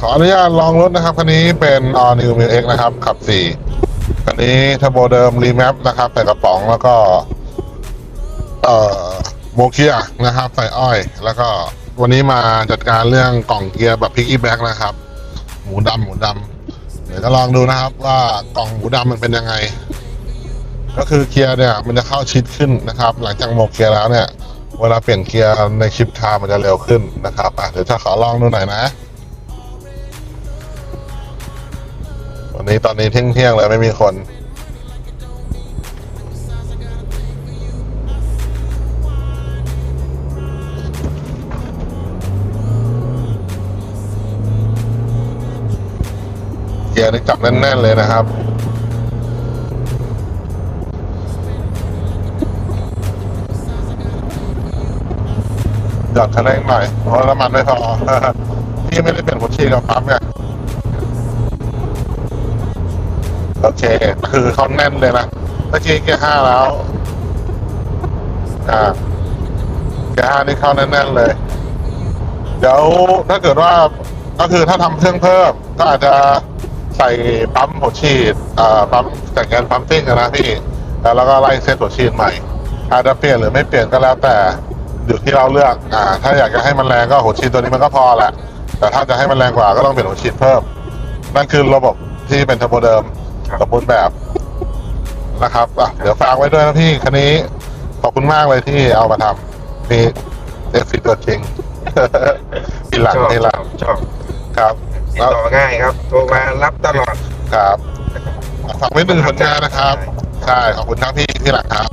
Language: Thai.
ขออนุญาตลองรถนะครับคันนี้เป็น All New m i X นะครับ ขับสี่คันนี้เทอร์โบเดิมรีแมปนะครับ ใส่กระป๋องแล้วก็ เอ่อโมเกียนะครับ ใส่อ้อย แล้วก็วันนี้มาจัดการเรื่องกล่องเกียร์แบบพิก y ีแบ็กนะครับ หมูดำหมูดำเดี๋ยวจะลองดูนะครับ ว่ากล่องหมูดำมันเป็นยังไง ก็คือเกียร์เนี่ย มันจะเข้าชิดขึ้นนะครับ หลังจากโมเกียร์แล้วเนี่ย เวลาเปลี่ยนเกียร์ในชิปคามันจะเร็วขึ้นนะครับอะเดี๋ยวจะขอลองดูหน่อยนะ วันนี้ตอนนี้เที่ยงเที่ยงๆเลยไม่มีคน เกียร์นี่จับแน่นๆเลยนะครับหยอดคันเร่งหน่อยเพราะน้ำมันไม่พอพี่ไม่ได้เปลี่ยนหัวฉีดกับปั๊มไง โอเค คือเขาแน่นเลยนะเมื่อกี้เกียร์ห้าแล้ว อ่าเกียร์ห้านี่เข้าแน่นๆเลย เดี๋ยวถ้าเกิดว่าก็คือถ้าทำเครื่องเพิ่ม ก็อาจจะใส่ปั๊มหัวฉีดอ่าปั๊มจากงานปั๊มติ้งนะพี่แล้วเราก็ไล่เซตหัวฉีดใหม่ อาจจะเปลี่ยนหรือไม่เปลี่ยนก็แล้วแต่อยู่ที่เราเลือก อ่า ถ้าอยากจะให้มันแรงก็หัวฉีดตัวนี้มันก็พอแหละแต่ถ้าจะให้มันแรงกว่าก็ต้องเปลี่ยนหัวฉีดเพิ่ม นั่นคือระบบที่เป็นเทอร์โบเดิม สมบูรณ์แบบนะครับอะเดี๋ยวฝากไว้ด้วยนะพี่คันนี้ ขอบคุณมากเลยที่เอามาทำนี่เอฟซีตัวจริงทีหลังชอบทีหลังชอบครับติดต่อง่ายครับโทรมารับตลอดครับฝากไว้หนึ่งผลงานนะครับใช่ขอบคุณครับพี่ที่หลังครับ